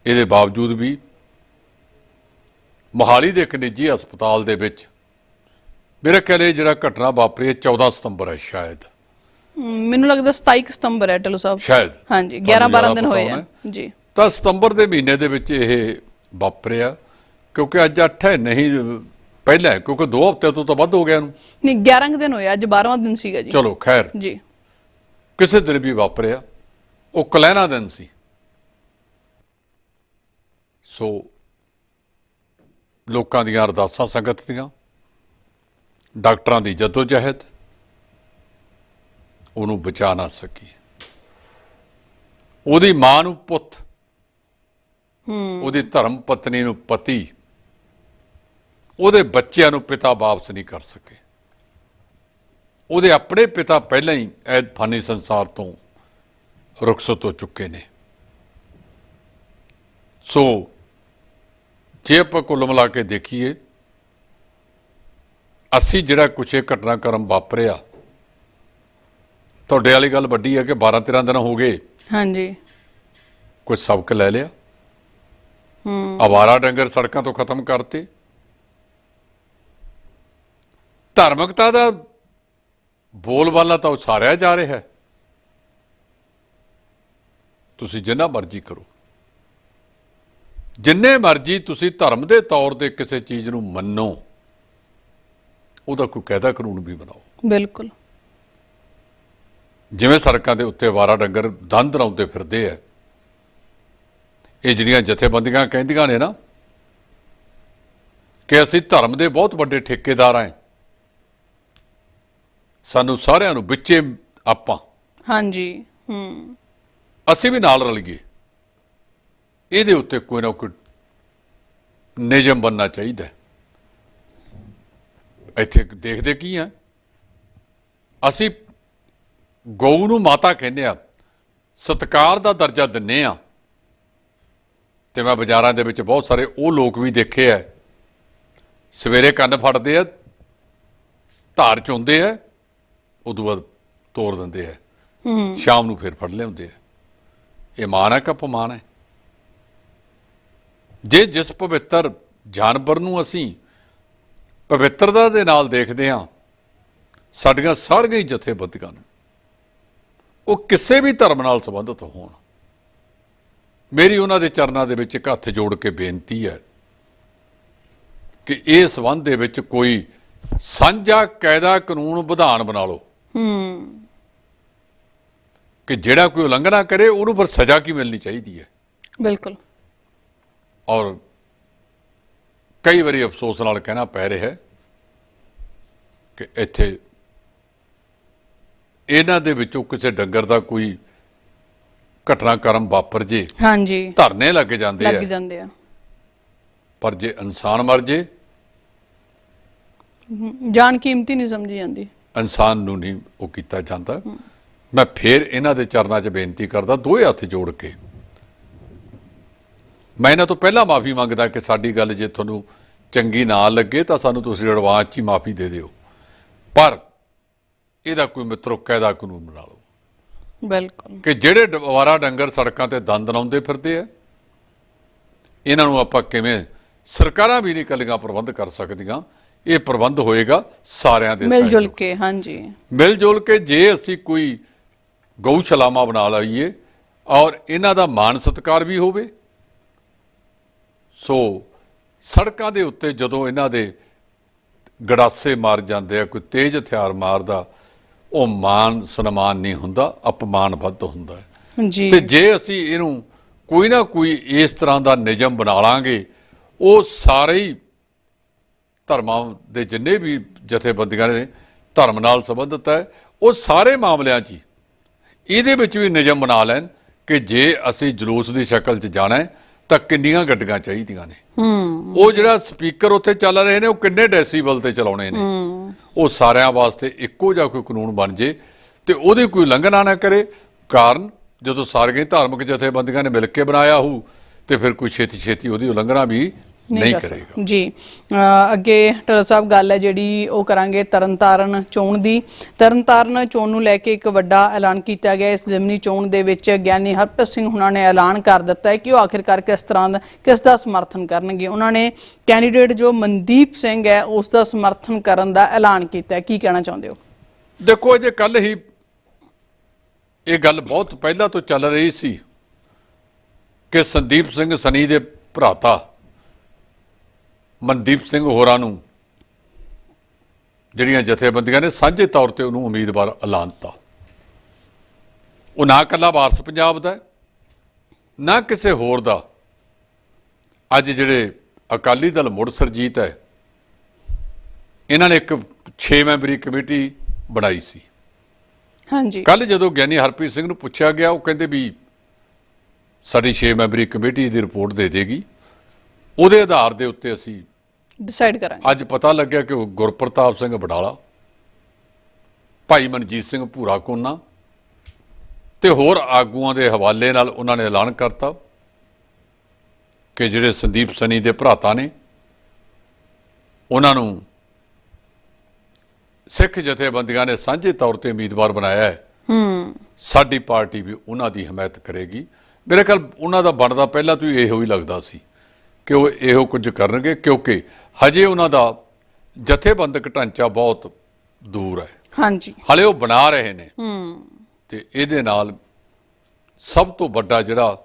[SPEAKER 2] ਇਹਦੇ ਬਾਵਜੂਦ ਵੀ ਮੋਹਾਲੀ ਦੇ ਇੱਕ ਨਿੱਜੀ ਹਸਪਤਾਲ ਦੇ ਵਿੱਚ ਮੇਰੇ ਖਿਆਲ ਜਿਹੜਾ ਘਟਨਾ ਵਾਪਰੀ ਹੈ 14 ਸਤੰਬਰ ਹੈ ਸ਼ਾਇਦ।
[SPEAKER 1] ਮੈਨੂੰ ਲੱਗਦਾ 27 ਸਤੰਬਰ ਹੈ ਢਿੱਲੋਂ ਸਾਹਿਬ।
[SPEAKER 2] ਸ਼ਾਇਦ।
[SPEAKER 1] ਹਾਂਜੀ
[SPEAKER 2] ਤੁਹਾਨੂੰ
[SPEAKER 1] 11 12
[SPEAKER 2] ਜ਼ਿਆਦਾ
[SPEAKER 1] ਦਿਨ ਹੋਏ ਆ। ਜੀ।
[SPEAKER 2] ਤਾਂ ਸਤੰਬਰ ਦੇ ਮਹੀਨੇ ਦੇ ਵਿੱਚ ਇਹ ਵਾਪਰਿਆ ਕਿਉਂਕਿ ਅੱਜ 8 ਹੈ ਨਹੀਂ ਪਹਿਲਾਂ ਹੈ, ਕਿਉਂਕਿ 2 ਹਫ਼ਤੇ ਤੋਂ ਤਾਂ ਵੱਧ ਹੋ ਗਿਆ ਇਹਨੂੰ।
[SPEAKER 1] ਨਹੀਂ 11 ਕੁ ਦਿਨ ਹੋਏ ਆ, ਅੱਜ 12ਵਾਂ ਦਿਨ ਸੀਗਾ ਜੀ।
[SPEAKER 2] ਚਲੋ ਖੈਰ।
[SPEAKER 1] ਜੀ।
[SPEAKER 2] ਕਿਸੇ ਦਿਨ ਵੀ ਵਾਪਰਿਆ ਉਹ ਕਲੈਨਾ ਦਿਨ ਸੀ। ਸੋ ਲੋਕਾਂ ਦੀਆਂ ਅਰਦਾਸਾਂ ਸੰਗਤ ਦੀਆਂ ਡਾਕਟਰਾਂ ਦੀ ਜਦੋਜਹਿਦ ਉਹਨੂੰ ਬਚਾ ਨਾ ਸਕੀ। ਉਹਦੀ ਮਾਂ ਨੂੰ ਪੁੱਤ ਉਹਦੀ ਧਰਮ ਪਤਨੀ ਨੂੰ ਪਤੀ ਉਹਦੇ ਬੱਚਿਆਂ ਨੂੰ ਪਿਤਾ ਵਾਪਸ ਨਹੀਂ ਕਰ ਸਕੇ। ਉਹਦੇ ਆਪਣੇ ਪਿਤਾ ਪਹਿਲਾਂ ਹੀ ਐ ਫਾਨੀ ਸੰਸਾਰ ਤੋਂ ਰੁਖਸਤ ਹੋ ਚੁੱਕੇ ਨੇ। ਸੋ ਜੇ ਆਪਾਂ ਕੁੱਲ ਮਿਲਾ ਕੇ ਦੇਖੀਏ ਅਸੀਂ ਜਿਹੜਾ ਕੁਛ ਇਹ ਘਟਨਾਕ੍ਰਮ ਵਾਪਰਿਆ ਤੁਹਾਡੇ ਵਾਲੀ ਗੱਲ ਵੱਡੀ ਹੈ ਕਿ 12 13 ਦਿਨ ਹੋ ਗਏ।
[SPEAKER 1] ਹਾਂਜੀ।
[SPEAKER 2] ਕੁਝ ਸਬਕ ਲੈ ਲਿਆ? ਹੂੰ। ਆਵਾਰਾ ਡੰਗਰ ਸੜਕਾਂ ਤੋਂ ਖਤਮ ਕਰਤੇ। ਧਾਰਮਿਕਤਾ ਦਾ ਬੋਲਬਾਲਾ ਤਾਂ ਉਸਾਰਿਆ ਜਾ ਰਿਹਾ ਹੈ। ਤੁਸੀਂ ਜਿੰਨਾ ਮਰਜ਼ੀ ਕਰੋ। ਜਿੰਨੇ ਮਰਜ਼ੀ ਤੁਸੀਂ ਧਰਮ ਦੇ ਤੌਰ ਤੇ ਕਿਸੇ ਚੀਜ਼ ਨੂੰ ਮੰਨੋ ਉਹਦਾ ਕੋਈ ਕਾਇਦਾ ਕਾਨੂੰਨ ਵੀ ਬਣਾਓ।
[SPEAKER 1] ਬਿਲਕੁਲ।
[SPEAKER 2] ਜਿਵੇਂ ਸੜਕਾਂ ਦੇ ਉੱਤੇ ਵਾਰਾ ਡੰਗਰ ਦੰਦ ਰਾਉਂਦੇ ਫਿਰਦੇ ਆ। ਇਹ ਜਿਹੜੀਆਂ ਜਥੇਬੰਦੀਆਂ ਕਹਿੰਦੀਆਂ ਨੇ ਨਾ ਕਿ ਅਸੀਂ ਧਰਮ ਦੇ ਬਹੁਤ ਵੱਡੇ ਠੇਕੇਦਾਰ ਆਂ। ਸਾਨੂੰ ਸਾਰਿਆਂ ਨੂੰ ਵਿੱਚੇ ਆਪਾਂ।
[SPEAKER 1] ਹਾਂਜੀ ਹੂੰ।
[SPEAKER 2] ਅਸੀਂ ਵੀ ਨਾਲ ਰਲ ਗਏ। ਇਹਦੇ ਉੱਤੇ ਕੋਈ ਨਾ ਕੋਈ ਨਿਯਮ ਬੰਨਣਾ ਚਾਹੀਦਾ। ਇੱਥੇ ਦੇਖਦੇ ਕੀ ਆ? ਅਸੀਂ ਗਊ ਨੂੰ ਮਾਤਾ ਕਹਿੰਦੇ ਆ ਸਤਕਾਰ ਦਾ ਦਰਜਾ ਦਿੰਨੇ ਆ। ਤੇ ਮੈਂ ਬਾਜ਼ਾਰਾਂ ਦੇ ਵਿੱਚ ਬਹੁਤ ਸਾਰੇ ਉਹ ਲੋਕ ਵੀ ਦੇਖੇ ਆ। ਸਵੇਰੇ ਕੰਨ ਫੜਦੇ ਆ ਧਾਰ ਚੁੰਦੇ ਆ ਉਦੋਂ ਬਾਅਦ ਤੋੜ ਦਿੰਦੇ ਆ। ਸ਼ਾਮ ਨੂੰ ਫਿਰ ਫੜ ਲਿਆਉਂਦੇ ਆ। ਇਹ ਮਾਣ ਹੈ ਕਿ ਅਪਮਾਨ ਹੈ? ਜੇ ਜਿਸ ਪਵਿੱਤਰ ਜਾਨਵਰ ਨੂੰ ਅਸੀਂ ਪਵਿੱਤਰਤਾ ਦੇ ਨਾਲ ਦੇਖਦੇ ਹਾਂ, ਸਾਡੀਆਂ ਸਾਰੀਆਂ ਹੀ ਜਥੇਬੰਦੀਆਂ ਨੂੰ, ਉਹ ਕਿਸੇ ਵੀ ਧਰਮ ਨਾਲ ਸੰਬੰਧਿਤ ਹੋਣ। ਮੇਰੀ ਉਹਨਾਂ ਦੇ ਚਰਨਾਂ ਦੇ ਵਿੱਚ ਇੱਕ ਹੱਥ ਜੋੜ ਕੇ ਬੇਨਤੀ ਹੈ ਕਿ ਇਹ ਸੰਬੰਧ ਦੇ ਵਿੱਚ ਕੋਈ ਸਾਂਝਾ ਕਾਇਦਾ ਕਾਨੂੰਨ ਵਿਧਾਨ ਬਣਾ ਲਓ।
[SPEAKER 1] ਹੂੰ।
[SPEAKER 2] ਕਿ ਜਿਹੜਾ ਕੋਈ ਉਲੰਘਣਾ ਕਰੇ ਉਹਨੂੰ ਫਿਰ ਸਜ਼ਾ ਕੀ ਮਿਲਣੀ ਚਾਹੀਦੀ ਹੈ?
[SPEAKER 1] ਬਿਲਕੁਲ।
[SPEAKER 2] ਔਰ ਕਈ ਵਾਰੀ ਅਫਸੋਸ ਨਾਲ ਕਹਿਣਾ ਪੈ ਰਿਹਾ ਹੈ ਕਿ ਇੱਥੇ ਇਹਨਾਂ ਦੇ ਵਿੱਚੋਂ ਕਿਸੇ ਡੰਗਰ ਦਾ ਕੋਈ ਘਟਨਾਕ੍ਰਮ ਵਾਪਰ ਜੇ
[SPEAKER 1] ਹਾਂਜੀ।
[SPEAKER 2] ਧਰਨੇ ਲੱਗ ਜਾਂਦੇ
[SPEAKER 1] ਲੱਗ
[SPEAKER 2] ਆ
[SPEAKER 1] ਜਾਂਦੇ ਆ।
[SPEAKER 2] ਪਰ ਜੇ ਇਨਸਾਨ ਮਰ ਜੇ
[SPEAKER 1] ਜਾਨ ਕੀਮਤੀ ਨਹੀਂ ਸਮਝੀ ਜਾਂਦੀ।
[SPEAKER 2] ਇਨਸਾਨ ਨੂੰ ਨਹੀਂ ਉਹ ਕੀਤਾ ਜਾਂਦਾ। ਮੈਂ ਫੇਰ ਇਹਨਾਂ ਦੇ ਚਰਨਾਂ 'ਚ ਬੇਨਤੀ ਕਰਦਾ ਦੋਏ ਹੱਥ ਜੋੜ ਕੇ। ਮੈਂ ਇਹਨਾਂ ਤੋਂ ਪਹਿਲਾਂ ਮਾਫੀ ਮੰਗਦਾ ਕਿ ਸਾਡੀ ਗੱਲ ਜੇ ਤੁਹਾਨੂੰ ਚੰਗੀ ਨਾ ਲੱਗੇ ਤਾਂ ਸਾਨੂੰ ਤੁਸੀਂ ਐਡਵਾਂਸ 'ਚ ਹੀ ਮਾਫੀ ਦੇ ਦਿਓ। ਪਰ ਇਹਦਾ ਕੋਈ ਮਿੱਤਰੋ ਕਾਇਦਾ ਕਾਨੂੰਨ ਬਣਾ ਲਓ।
[SPEAKER 1] ਬਿਲਕੁਲ।
[SPEAKER 2] ਕਿ ਜਿਹੜੇ ਦੁਬਾਰਾ ਡੰਗਰ ਸੜਕਾਂ ਤੇ ਦੰਦ ਲਾਉਂਦੇ ਫਿਰਦੇ ਆ ਇਹਨਾਂ ਨੂੰ ਆਪਾਂ ਕਿਵੇਂ ਸਰਕਾਰਾਂ ਵੀ ਨਹੀਂ ਕੱਲੀਆਂ ਪ੍ਰਬੰਧ ਕਰ ਸਕਦੀਆਂ ਇਹ ਪ੍ਰਬੰਧ ਹੋਏਗਾ ਸਾਰਿਆਂ ਦੇ
[SPEAKER 1] ਮਿਲ ਜੁਲ ਕੇ ਹਾਂਜੀ।
[SPEAKER 2] ਮਿਲ ਜੁਲ ਕੇ ਜੇ ਅਸੀਂ ਕੋਈ ਗਊਸ਼ਾਲਾਵਾਂ ਬਣਾ ਲਈਏ ਔਰ ਇਹਨਾਂ ਦਾ ਮਾਨ ਸਤਕਾਰ ਵੀ ਹੋਵੇ ਸੋ ਸੜਕਾਂ ਦੇ ਉੱਤੇ ਜਦੋਂ ਇਹਨਾਂ ਦੇ ਗੜਾਸੇ ਮਾਰ ਜਾਂਦੇ ਆ ਕੋਈ ਤੇਜ਼ ਹਥਿਆਰ ਮਾਰਦਾ ਉਹ ਮਾਨ ਸਨਮਾਨ ਨਹੀਂ ਹੁੰਦਾ ਅਪਮਾਨ ਵੱਧ ਹੁੰਦਾ ਹੈ।
[SPEAKER 1] ਜੀ।
[SPEAKER 2] ਤੇ ਜੇ ਅਸੀਂ ਇਹਨੂੰ ਕੋਈ ਨਾ ਕੋਈ ਇਸ ਤਰ੍ਹਾਂ ਦਾ ਨਿਯਮ ਬਣਾ ਲਾਂਗੇ ਉਹ ਸਾਰੇ ਹੀ ਧਰਮਾਂ ਦੇ ਜਿੰਨੇ ਵੀ ਜਥੇਬੰਦੀਆਂ ਨੇ ਧਰਮ ਨਾਲ ਸੰਬੰਧਿਤ ਹੈ ਉਹ ਸਾਰੇ ਮਾਮਲਿਆਂ 'ਚ ਇਹਦੇ ਵਿੱਚ ਵੀ ਨਿਯਮ ਬਣਾ ਲੈਣ ਕਿ ਜੇ ਅਸੀਂ ਜਲੂਸ ਦੀ ਸ਼ਕਲ 'ਚ ਜਾਣਾ ਹੈ ਤਾਂ ਕਿੰਨੀਆਂ ਗੱਡੀਆਂ ਚਾਹੀਦੀਆਂ ਨੇ।
[SPEAKER 1] ਹੂੰ।
[SPEAKER 2] ਉਹ ਜਿਹੜਾ ਸਪੀਕਰ ਉੱਥੇ ਚੱਲ ਰਹੇ ਨੇ ਉਹ ਕਿੰਨੇ ਡੈਸੀਬਲ ਤੇ ਚਲਾਉਣੇ ਨੇ। ਉਹ ਸਾਰਿਆਂ ਵਾਸਤੇ ਇੱਕੋ ਜਿਹਾ ਕੋਈ ਕਾਨੂੰਨ ਬਣ ਜੇ ਤੇ ਉਹਦੀ ਕੋਈ ਉਲੰਘਣਾ ਨਾ ਕਰੇ। ਕਾਰਨ ਜਦੋਂ ਸਾਰੀਆਂ ਧਾਰਮਿਕ ਜਥੇਬੰਦੀਆਂ ਨੇ ਮਿਲ ਕੇ ਬਣਾਇਆ ਹੋਊ ਤੇ ਫਿਰ ਕੋਈ ਛੇਤੀ ਛੇਤੀ ਉਹਦੀ ਉਲੰਘਣਾ ਵੀ ਨਹੀਂ
[SPEAKER 1] ਕਰ
[SPEAKER 2] ਕਰੇਗਾ।
[SPEAKER 1] ਜੀ। ਅੱਗੇ ਟਰਲ ਸਾਹਿਬ ਗੱਲ ਹੈ ਜਿਹੜੀ ਉਹ ਕਰਾਂਗੇ ਤਰਨਤਾਰਨ ਚੋਣ ਦੀ। ਤਰਨਤਾਰਨ ਚੋਣ ਨੂੰ ਲੈ ਕੇ ਇੱਕ ਵੱਡਾ ਐਲਾਨ ਕੀਤਾ ਗਿਆ। ਇਸ ਜ਼ਿਮਨੀ ਚੋਣ ਦੇ ਵਿੱਚ ਗਿਆਨੀ ਹਰਪ੍ਰੀਤ ਸਿੰਘ ਹੁਣਾਂ ਨੇ ਐਲਾਨ ਕਰ ਦਿੱਤਾ ਹੈ ਕਿ ਉਹ ਆਖਿਰਕਾਰ ਕਿਸ ਤਰ੍ਹਾਂ ਦਾ ਕਿਸ ਦਾ ਸਮਰਥਨ ਕਰਨਗੇ। ਉਹਨਾਂ ਨੇ ਕੈਂਡੀਡੇਟ ਜੋ ਮਨਦੀਪ ਸਿੰਘ ਹੈ ਉਸ ਦਾ ਸਮਰਥਨ ਕਰਨ ਦਾ ਐਲਾਨ ਕੀਤਾ ਹੈ। ਕੀ ਕਹਿਣਾ ਚਾਹੁੰਦੇ ਹੋ?
[SPEAKER 2] ਦੇਖੋ ਜੇ ਕੱਲ ਹੀ ਇਹ ਗੱਲ ਬਹੁਤ ਪਹਿਲਾਂ ਤੋਂ ਚੱਲ ਰਹੀ ਸੀ ਕਿ ਸੰਦੀਪ ਸਿੰਘ ਸਨੀ ਦੇ ਭਰਾਤਾ ਮਨਦੀਪ ਸਿੰਘ ਹੋਰਾਂ ਨੂੰ ਜਿਹੜੀਆਂ ਜਥੇਬੰਦੀਆਂ ਨੇ ਸਾਂਝੇ ਤੌਰ ਤੇ ਉਹਨੂੰ ਉਮੀਦਵਾਰ ਐਲਾਨਤਾ। ਉਹ ਨਾ ਕੱਲਾ ਵਾਰਸ ਪੰਜਾਬ ਦਾ ਨਾ ਕਿਸੇ ਹੋਰ ਦਾ। ਅੱਜ ਜਿਹੜੇ ਅਕਾਲੀ ਦਲ ਮੁੜ ਸਰਜੀਤ ਹੈ ਇਹਨਾਂ ਨੇ ਇੱਕ 6 ਮੈਂਬਰੀ ਕਮੇਟੀ ਬਣਾਈ ਸੀ।
[SPEAKER 1] ਹਾਂਜੀ।
[SPEAKER 2] ਕੱਲ ਜਦੋਂ ਗਿਆਨੀ ਹਰਪ੍ਰੀਤ ਸਿੰਘ ਨੂੰ ਪੁੱਛਿਆ ਗਿਆ ਉਹ ਕਹਿੰਦੇ ਵੀ ਸਾਡੀ 6 ਮੈਂਬਰੀ ਕਮੇਟੀ ਦੀ ਰਿਪੋਰਟ ਦੇ ਦੇਗੀ। ਉਹਦੇ ਆਧਾਰ ਦੇ ਉੱਤੇ ਅਸੀਂ
[SPEAKER 1] ਡਿਸਾਈਡ ਕਰਾਂਗੇ।
[SPEAKER 2] ਅੱਜ ਪਤਾ ਲੱਗਿਆ ਕਿ ਉਹ ਗੁਰਪ੍ਰਤਾਪ ਸਿੰਘ ਬਡਾਲਾ ਭਾਈ ਮਨਜੀਤ ਸਿੰਘ ਭੂਰਾ ਕੋਨਾ ਤੇ ਹੋਰ ਆਗੂਆਂ ਦੇ ਹਵਾਲੇ ਨਾਲ ਉਹਨਾਂ ਨੇ ਐਲਾਨ ਕਰਤਾ ਕਿ ਜਿਹੜੇ ਸੰਦੀਪ ਸਨੀ ਦੇ ਭਰਾਤਾ ਨੇ ਉਹਨਾਂ ਨੂੰ ਸਿੱਖ ਜਥੇਬੰਦੀਆਂ ਨੇ ਸਾਂਝੇ ਤੌਰ ਤੇ ਉਮੀਦਵਾਰ ਬਣਾਇਆ ਹੈ।
[SPEAKER 1] ਹੂੰ।
[SPEAKER 2] ਸਾਡੀ ਪਾਰਟੀ ਵੀ ਉਹਨਾਂ ਦੀ ਹਮਾਇਤ ਕਰੇਗੀ। ਮੇਰੇ ਖਿਆਲ ਉਹਨਾਂ ਦਾ ਬਣਦਾ ਪਹਿਲਾਂ ਤੋਂ ਹੀ ਇਹੋ ਹੀ ਲੱਗਦਾ ਸੀ। ਕਿ ਉਹ ਇਹੋ ਕੁਝ ਕਰਨਗੇ? ਕਿਉਂਕਿ ਹਜੇ ਉਹਨਾਂ ਦਾ ਜਥੇਬੰਦਕ ਢਾਂਚਾ ਬਹੁਤ ਦੂਰ ਹੈ।
[SPEAKER 1] ਹਾਂਜੀ।
[SPEAKER 2] ਹਲੇ ਉਹ ਬਣਾ ਰਹੇ ਨੇ।
[SPEAKER 1] ਹੂੰ।
[SPEAKER 2] ਤੇ ਇਹਦੇ ਨਾਲ ਸਭ ਤੋਂ ਵੱਡਾ ਜਿਹੜਾ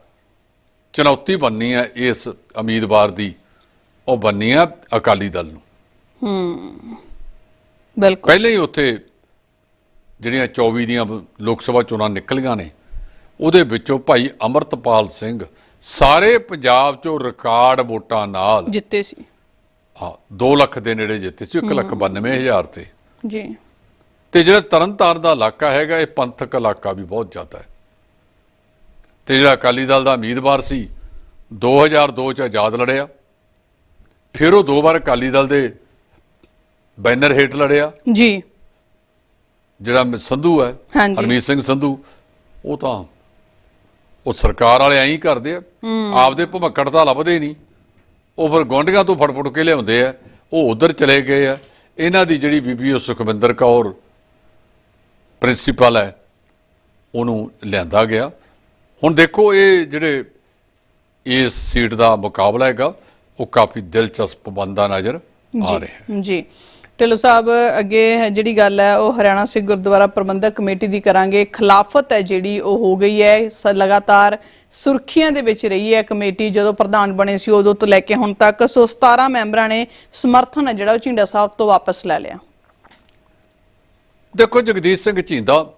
[SPEAKER 2] ਚੁਣੌਤੀ ਬਣਨੀ ਹੈ ਇਸ ਉਮੀਦਵਾਰ ਦੀ ਉਹ ਬਣਨੀ ਹੈ ਅਕਾਲੀ ਦਲ ਨੂੰ।
[SPEAKER 1] ਬਿਲਕੁਲ।
[SPEAKER 2] ਪਹਿਲੇ ਹੀ ਉੱਥੇ ਜਿਹੜੀਆਂ 24 ਦੀਆਂ ਲੋਕ ਸਭਾ ਚੋਣਾਂ ਨਿਕਲੀਆਂ ਨੇ ਉਹਦੇ ਵਿੱਚੋਂ ਭਾਈ ਅਮਰਤਪਾਲ ਸਿੰਘ ਸਾਰੇ ਪੰਜਾਬ ਚੋਂ ਰਿਕਾਰਡ ਵੋਟਾਂ ਨਾਲ
[SPEAKER 1] ਜਿੱਤੇ ਸੀ।
[SPEAKER 2] ਹਾਂ 2 ਲੱਖ ਦੇ ਨੇੜੇ ਜਿੱਤੇ ਸੀ 1 ਲੱਖ 92 ਹਜ਼ਾਰ ਤੇ।
[SPEAKER 1] ਜੀ।
[SPEAKER 2] ਤੇ ਜਿਹੜਾ ਤਰਨਤਾਰਨ ਦਾ ਇਲਾਕਾ ਹੈਗਾ ਇਹ ਪੰਥਕ ਇਲਾਕਾ ਵੀ ਬਹੁਤ ਜ਼ਿਆਦਾ ਹੈ। ਤੇ ਜਿਹੜਾ ਅਕਾਲੀ ਦਲ ਦਾ ਉਮੀਦਵਾਰ ਸੀ 2002 ਚ ਆਜ਼ਾਦ ਲੜਿਆ। ਫਿਰ ਉਹ ਦੋ ਵਾਰ ਅਕਾਲੀ ਦਲ ਦੇ ਬੈਨਰ ਹੇਠ ਲੜਿਆ।
[SPEAKER 1] ਜੀ।
[SPEAKER 2] ਜਿਹੜਾ ਸੰਧੂ ਹੈ। ਹਰਮੀਤ ਸਿੰਘ ਸੰਧੂ ਉਹ ਤਾਂ ਉਹ ਸਰਕਾਰ ਵਾਲੇ ਐਂ ਹੀ ਕਰਦੇ ਆ। ਆਪਦੇ ਭਮੱਕੜ ਤਾਂ ਲੱਭਦੇ ਨਹੀਂ। ਉਹ ਫਿਰ ਗੋਂਡੀਆਂ ਤੋਂ ਫੜ ਫੜ ਕੇ ਲਿਆਉਂਦੇ ਆ। ਉਹ ਉਧਰ ਚਲੇ ਗਏ ਆ। ਇਹਨਾਂ ਦੀ ਜਿਹੜੀ ਬੀਬੀ ਉਹ ਸੁਖਵਿੰਦਰ ਕੌਰ ਪ੍ਰਿੰਸੀਪਲ ਹੈ ਉਹਨੂੰ ਲਿਆਂਦਾ ਗਿਆ। ਹੁਣ ਦੇਖੋ ਇਹ ਜਿਹੜੇ ਇਸ ਸੀਟ ਦਾ ਮੁਕਾਬਲਾ ਹੈਗਾ ਉਹ ਕਾਫੀ ਦਿਲਚਸਪ ਬੰਦਾ ਨਜ਼ਰ ਆ ਰਿਹਾ ਹੈ।
[SPEAKER 1] ਜੀ। ਢਿੱਲੋਂ ਸਾਹਿਬ, ਅੱਗੇ ਜਿਹੜੀ ਗੱਲ ਹੈ, ਉਹ ਹਰਿਆਣਾ ਸਿੱਖ ਗੁਰਦੁਆਰਾ ਪ੍ਰਬੰਧਕ ਕਮੇਟੀ ਦੀ ਕਰਾਂਗੇ। ਖਿਲਾਫਤ ਹੈ ਜਿਹੜੀ, ਉਹ ਹੋ ਗਈ ਹੈ। ਸ- ਲਗਾਤਾਰ ਸੁਰਖੀਆਂ ਦੇ ਵਿੱਚ ਰਹੀ ਹੈ ਕਮੇਟੀ, ਜਦੋਂ ਪ੍ਰਧਾਨ ਬਣੇ ਸੀ, ਉਦੋਂ ਤੋਂ ਲੈ ਕੇ ਹੁਣ ਤੱਕ। ਸੋ 17 ਮੈਂਬਰਾਂ ਨੇ ਸਮਰਥਨ ਹੈ ਜਿਹੜਾ ਉਹ ਝਿੰਡਾ ਸਾਹਿਬ ਤੋਂ ਵਾਪਸ ਲੈ ਲਿਆ।
[SPEAKER 2] ਦੇਖੋ, ਜਗਦੀਸ਼ ਸਿੰਘ ਝੀਂਦਾ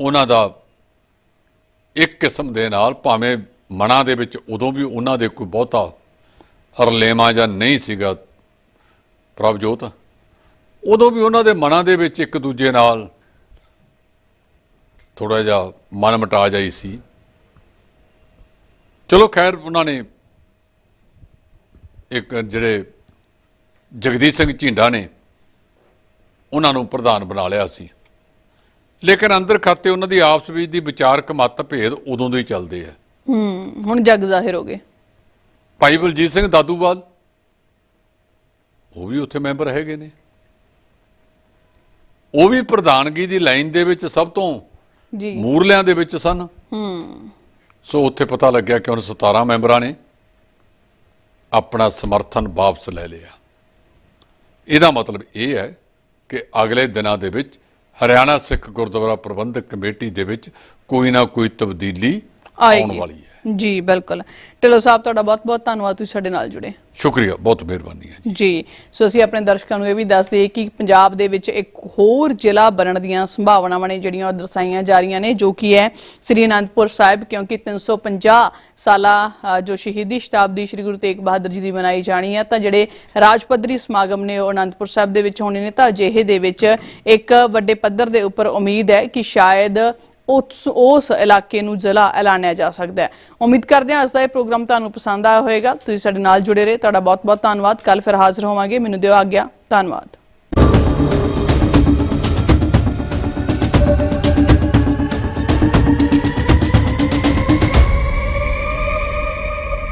[SPEAKER 2] ਉਹਨਾਂ ਦਾ ਇੱਕ ਕਿਸਮ ਦੇ ਨਾਲ, ਭਾਵੇਂ ਮਨਾਂ ਦੇ ਵਿੱਚ ਉਦੋਂ ਵੀ ਉਹਨਾਂ ਦੇ ਕੋਈ ਬਹੁਤਾ ਹਰਲੇਮਾ ਜਾਂ ਨਹੀਂ ਸੀਗਾ ਪ੍ਰਭਜੋਤ ਉਦੋਂ ਵੀ ਉਹਨਾਂ ਦੇ ਮਨਾਂ ਦੇ ਵਿੱਚ ਇੱਕ ਦੂਜੇ ਨਾਲ ਥੋੜਾ ਜਿਹਾ ਮਨ ਮਟਾ ਜਾਈ ਸੀ। ਚਲੋ ਖੈਰ ਉਹਨਾਂ ਨੇ ਇੱਕ ਜਿਹੜੇ ਜਗਦੀਸ਼ ਸਿੰਘ ਝੀਂਡਾ ਨੇ ਉਹਨਾਂ ਨੂੰ ਪ੍ਰਧਾਨ ਬਣਾ ਲਿਆ ਸੀ। ਲੇਕਿਨ ਅੰਦਰ ਖਾਤੇ ਉਹਨਾਂ ਦੀ ਆਪਸ ਵਿੱਚ ਦੀ ਵਿਚਾਰਕ ਮਤ ਭੇਦ ਉਦੋਂ ਦੇ ਹੀ ਚੱਲਦੇ ਆ।
[SPEAKER 1] ਹੂੰ ਹੁਣ ਜਗ ਜ਼ਾਹਿਰ ਹੋ ਗਏ।
[SPEAKER 2] ਭਾਈ ਬਲਜੀਤ ਸਿੰਘ ਦਾਦੂਵਾਲ ਉਹ ਵੀ ਉੱਥੇ ਮੈਂਬਰ ਹੈਗੇ ਨੇ। ਉਹ ਵੀ ਪ੍ਰਧਾਨਗੀ ਦੀ ਲਾਈਨ ਦੇ ਵਿੱਚ ਸਭ ਤੋਂ
[SPEAKER 1] ਜੀ।
[SPEAKER 2] ਮੂਰਲਿਆਂ ਦੇ ਵਿੱਚ ਸਨ।
[SPEAKER 1] ਹੂੰ।
[SPEAKER 2] ਸੋ ਉੱਥੇ ਪਤਾ ਲੱਗਿਆ ਕਿ ਹੁਣ 17 ਮੈਂਬਰਾਂ ਨੇ ਆਪਣਾ ਸਮਰਥਨ ਵਾਪਸ ਲੈ ਲਿਆ। ਇਹਦਾ ਮਤਲਬ ਇਹ ਹੈ ਕਿ ਅਗਲੇ ਦਿਨਾਂ ਦੇ ਵਿੱਚ ਹਰਿਆਣਾ ਸਿੱਖ ਗੁਰਦੁਆਰਾ ਪ੍ਰਬੰਧਕ ਕਮੇਟੀ ਦੇ ਵਿੱਚ ਕੋਈ ਨਾ ਕੋਈ ਤਬਦੀਲੀ ਆਉਣ ਵਾਲੀ ਹੈ।
[SPEAKER 1] ਜੀ ਬਿਲਕੁਲ। ਢਿੱਲੋਂ ਸਾਹਿਬ ਤੁਹਾਡਾ ਬਹੁਤ ਬਹੁਤ ਧੰਨਵਾਦ ਤੁਸੀਂ ਸਾਡੇ ਨਾਲ ਜੁੜੇ।
[SPEAKER 2] ਸ਼ੁਕਰੀਆ ਬਹੁਤ ਮਿਹਰਬਾਨੀ ਹੈ ਜੀ।
[SPEAKER 1] ਜੀ ਸੋ ਅਸੀਂ ਆਪਣੇ ਦਰਸ਼ਕਾਂ ਨੂੰ ਇਹ ਵੀ ਦੱਸ ਦਈਏ ਕਿ ਪੰਜਾਬ ਦੇ ਵਿੱਚ ਇੱਕ ਹੋਰ ਜ਼ਿਲ੍ਹਾ ਬਣਨ ਦੀਆਂ ਸੰਭਾਵਨਾਵਾਂ ਨੇ ਜਿਹੜੀਆਂ ਉਹ ਦਰਸਾਈਆਂ ਜਾ ਰਹੀਆਂ ਨੇ ਜੋ ਕਿ ਹੈ ਸ੍ਰੀ ਅਨੰਦਪੁਰ ਸਾਹਿਬ ਕਿਉਂਕਿ 350 ਸਾਲਾ ਅ, ਜੋ ਸ਼ਹੀਦੀ ਸ਼ਤਾਬਦੀ ਸ੍ਰੀ ਗੁਰੂ ਤੇਗ ਬਹਾਦਰ ਜੀ ਦੀ ਮਨਾਈ ਜਾਣੀ ਹੈ ਤਾਂ ਜਿਹੜੇ ਰਾਜ ਪੱਧਰੀ ਸਮਾਗਮ ਨੇ ਉਹ ਅਨੰਦਪੁਰ ਸਾਹਿਬ ਦੇ ਵਿੱਚ ਹੋਣੇ ਨੇ ਤਾਂ ਅਜਿਹੇ ਦੇ ਵਿੱਚ ਇੱਕ ਵੱਡੇ ਪੱਧਰ ਦੇ ਉੱਪਰ ਉਮੀਦ ਹੈ ਕਿ ਸ਼ਾਇਦ ਉਸ ਉਸ ਇਲਾਕੇ ਨੂੰ ਜ਼ਿਲ੍ਹਾ ਐਲਾਨਿਆ ਜਾ ਸਕਦਾ ਹੈ। ਉਮੀਦ ਕਰਦੇ ਹਾਂ ਅੱਜ ਦਾ ਇਹ ਪ੍ਰੋਗਰਾਮ ਤੁਹਾਨੂੰ ਪਸੰਦ ਆਇਆ ਹੋਵੇਗਾ। ਤੁਸੀਂ ਸਾਡੇ ਨਾਲ ਜੁੜੇ ਰਹੇ। ਤੁਹਾਡਾ ਬਹੁਤ ਬਹੁਤ ਧੰਨਵਾਦ। ਕੱਲ ਫਿਰ ਹਾਜ਼ਰ ਹੋਵਾਂਗੇ। ਮੈਨੂੰ ਦਿਓ ਆਗਿਆ। ਧੰਨਵਾਦ।